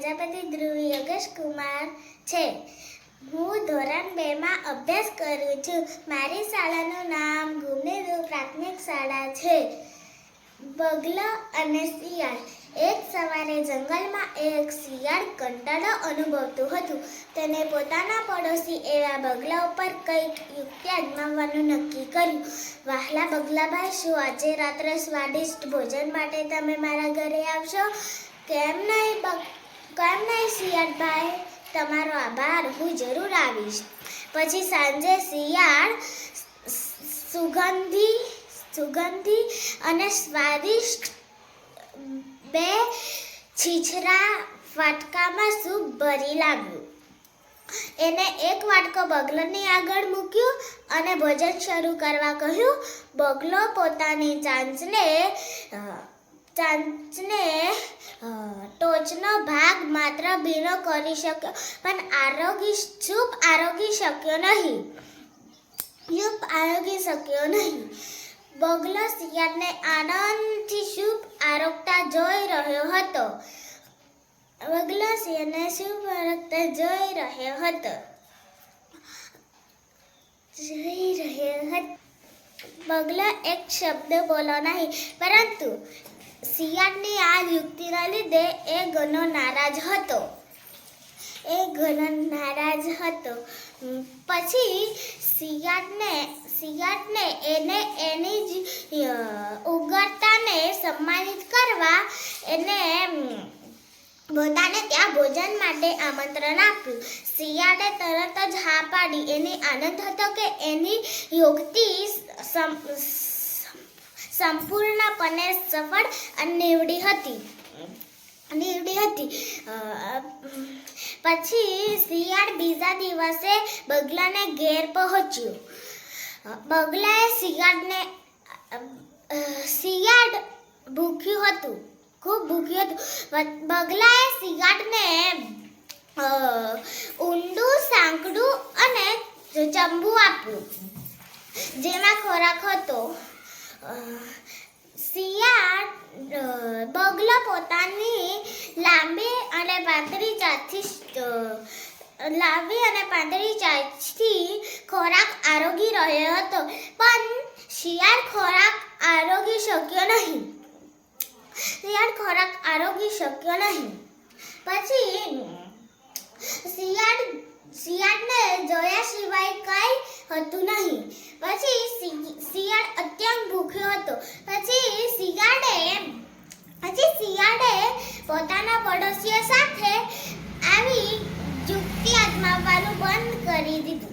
પ્રજાપતિ ધ્રુવ યોગેશ કુમાર છે. હું ધોરણ બેમાં અભ્યાસ કરું છું. મારી શાળાનું નામ ગુનેરુ પ્રાથમિક શાળા છે. બગલો અને શિયાળ. એક સવારે જંગલમાં એક શિયાળ કંટાળો અનુભવતું હતું. તેને પોતાના પડોશી એવા બગલા ઉપર કંઈક યુક્તિ અજમાવવાનું નક્કી કર્યું. વાહલા બગલાભાઈ, શું આજે રાત્રે સ્વાદિષ્ટ ભોજન માટે તમે મારા ઘરે આવશો? કેમ નહીં, બગ કેમ નહીં શિયાળભાઈ, તમારો આભાર. હું જરૂર આવીશ. પછી સાંજે શિયાળ, સુગંધી સુગંધી અને સ્વાદિષ્ટ બે છીછરા વાટકામાં સૂપ ભરી લાવ્યું. એને એક વાટકો બગલની આગળ મૂક્યું અને ભોજન શરૂ કરવા કહ્યું. બગલો પોતાની ચાંચને ચાંચને ટોચનો ભાગ માત્ર ભીનો કરી શક્યો, પણ આરોગી ચૂપ આરોગી શક્યો નહીં. ચૂપ આરોગી શક્યો નહીં. બગલો શિયાળને આનંદથી સૂપ આરોગતા જોઈ રહ્યો હતો. બગલો શિયાળને સૂપ આરોગતા જોઈ રહ્યો હતો. જોઈ રહ્યો હતો, બગલો એક શબ્દ બોલો નહીં, પરંતુ શિયાળની આ યુક્તિના લીધે એ ઘણો નારાજ હતો. એ ઘણો નારાજ હતો. પછી શિયાળને શિયાળને એને એની જ ઉગરતાને સન્માનિત કરવા એને પોતાને ત્યાં ભોજન માટે આમંત્રણ આપ્યું. શિયાળે તરત જ હા પાડી. એને આનંદ હતો કે એની સમ- સંપૂર્ણપણે સફળ અને નીવડી હતી. નીવડી હતી. પછી શિયાળ બીજા દિવસે બગલાને ઘેર પહોંચ્યું. બગલાએ શિયાળને શિયાળ ભૂખ્યું હતું. ખૂબ ભૂખ્યું હતું. બગલાએ શિયાળને ઊંડું, સાંકડું અને ચંબુ આપ્યું. જેમાં ખોરાક હતો. શિયાળ બગલો પોતાની લાંબી અને પાતળી ચાથી લાંબી અને પાતળી ચાંચથી ખોરાક આરોગી રહ્યો હતો. પણ શિયાળ ખોરાક આરોગી શક્યો નહીં. શિયાળ ખોરાક આરોગી શક્યો નહીં. પછી શિયાળ, શિયાળને જોયા સિવાય કંઈ હતું નહીં. પછી શિયાળ અત્યંત ભૂખ્યો હતો. પછી શિયાળે પછી શિયાળે પોતાના પડોશીઓ સાથે આવી યુક્તિ અજમાવવાનું બંધ કરી દીધું.